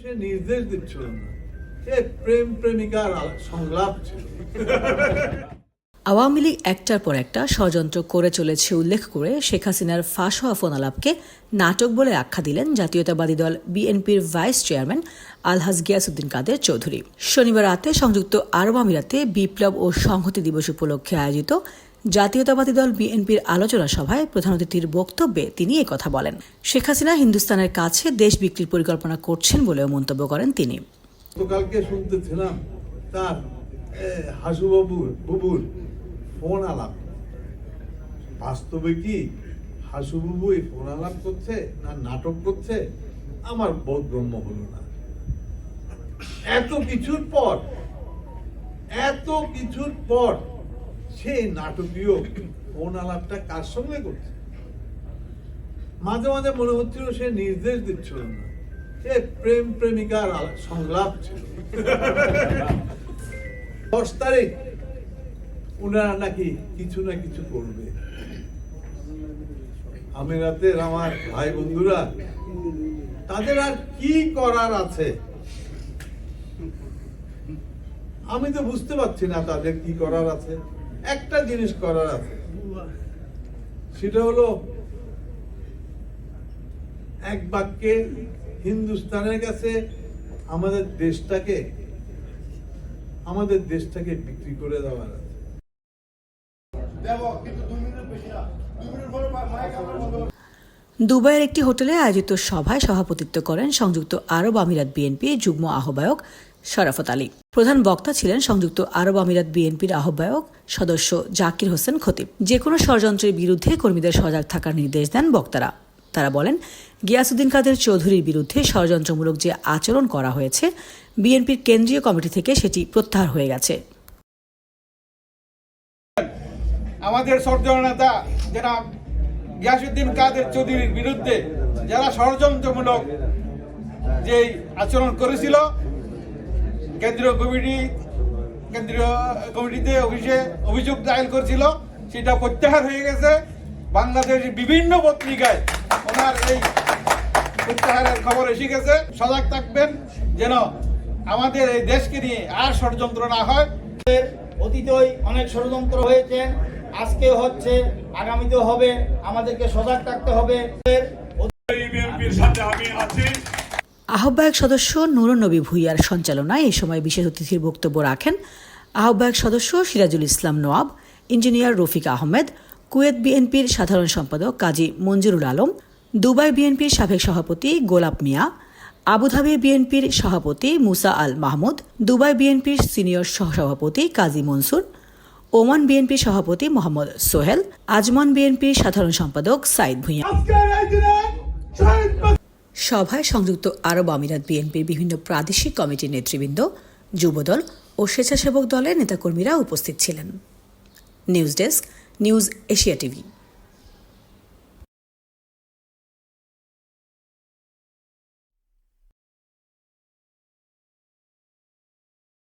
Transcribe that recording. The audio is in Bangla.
সে নির্দেশ দিচ্ছিল না। সে প্রেম প্রেমিকার সংলাপ ছিল। আওয়ামী লীগ একটার পর একটা ষড়যন্ত্র করে চলেছে উল্লেখ করে শেখ হাসিনার ফাঁস হওয়া ফোন আলাপকে নাটক বলে আখ্যা দিলেন জাতীয়তাবাদী দল বিএনপির ভাইস চেয়ারম্যান আলহাজ গিয়াসুদ্দিন কাদের চৌধুরী। শনিবার রাতে সংযুক্ত আরব আমিরাতে বিপ্লব ও সংহতি দিবস উপলক্ষে আয়োজিত জাতীয়তাবাদী দল বিএনপির আলোচনা সভায় প্রধান অতিথির বক্তব্যে তিনি কথা বলেন। শেখ হাসিনা হিন্দুস্তানের কাছে দেশ বিক্রির পরিকল্পনা করছেন বলেও মন্তব্য করেন তিনি। গতকালকে শুনতেছিলাম তার হাসুবাবুর, বুবুর ফোন আলাপ। বাস্তবে কি হাসুবাবু এই ফোন আলাপ করছে না নাটক করছে? আমার বোধগম্য হলো না। এত কিছুর পর, এত কিছুর পর সে নাটকীয় ফোন আলাপটা কার সঙ্গে করছে? মাঝে মাঝে মনে হচ্ছিল সে নির্দেশ দিচ্ছিল না। সে প্রেম প্রেমিকার সংলাপ ছিল। দশ তারিখ উনারা নাকি কিছু না কিছু করবে। আমিরাতের আমার ভাই বন্ধুরা, তাদের আর কি করার আছে? আমি তো বুঝতে পারছি না তাদের কি করার আছে। একটা জিনিস করার আছে। সেটা হলো এক বাক্যে হিন্দুস্তানের কাছে আমাদের দেশটাকে আমাদের দেশটাকে বিক্রি করে দেওয়ার আছে। দুবাইয়ের একটি হোটেলে আয়োজিত সভায় সভাপতিত্ব করেন সংযুক্ত আরব আমিরাত বিএনপি যুগ্ম আহ্বায়ক শরাফত আলী। প্রধান বক্তা ছিলেন সংযুক্ত আরব আমিরাত বিএনপির আহ্বায়ক সদস্য জাকির হোসেন খতিব। যে কোনো ষড়যন্ত্রের বিরুদ্ধে কর্মীদের সজাগ থাকার নির্দেশ দেন বক্তারা। তারা বলেন গিয়াসুদ্দিন কাদের চৌধুরীর বিরুদ্ধে ষড়যন্ত্রমূলক যে আচরণ করা হয়েছে, বিএনপির কেন্দ্রীয় কমিটি থেকে সেটি প্রত্যাহার হয়ে গেছে। আমাদের সরজনের নেতা যারা গিয়াসুদ্দিন কাদের চৌধুরীর বিরুদ্ধে যারা ষড়যন্ত্রমূলক যে আচরণ করেছিল কেন্দ্রীয় কমিটি কেন্দ্রীয় কমিটিতে অফিসে অভিযোগ দায়ের করেছিল। সেটা প্রত্যাহার হয়ে গেছে। বাংলাদেশের বিভিন্ন পত্রিকায় ওনার এই প্রত্যাহারের খবর এসে গেছে। সজাগ থাকবেন যেন আমাদের এই দেশকে নিয়ে আর ষড়যন্ত্র না হয়। অতীতই অনেক ষড়যন্ত্র হয়েছে। আজকে হচ্ছে আগামীতেও হবে। আমাদেরকে সজাগ থাকতে হবে। বিএনপির সাথে আমি আছি। আহ্বায়ক সদস্য নুরুন্নবী ভুইয়ার সঞ্চালনায় এই সময় বিশেষ অতিথির বক্তব্য রাখেন আহ্বায়ক সদস্য Sirajul Islam NOAB, engineer Rafiq Ahmed, Kuwait বিএনপির সাধারণ সম্পাদক কাজী মঞ্জুরুল আলম, দুবাই বিএনপির সাবেক সভাপতি গোলাপ মিয়া, আবুধাবি বিএনপির সভাপতি মুসা আল মাহমুদ, দুবাই বিএনপির সিনিয়র সহসভাপতি কাজী মনসুর, ওমান বিএনপির সভাপতি মোহাম্মদ সোহেল, আজমান বিএনপির সাধারণ সম্পাদক সাইদ ভুঁইয়া। সভায় সংযুক্ত আরব আমিরাত বিএনপির বিভিন্ন প্রাদেশিক কমিটির নেতৃবৃন্দ, যুবদল ও স্বেচ্ছাসেবক দলের নেতাকর্মীরা উপস্থিত ছিলেন। News desk, news Asia TV.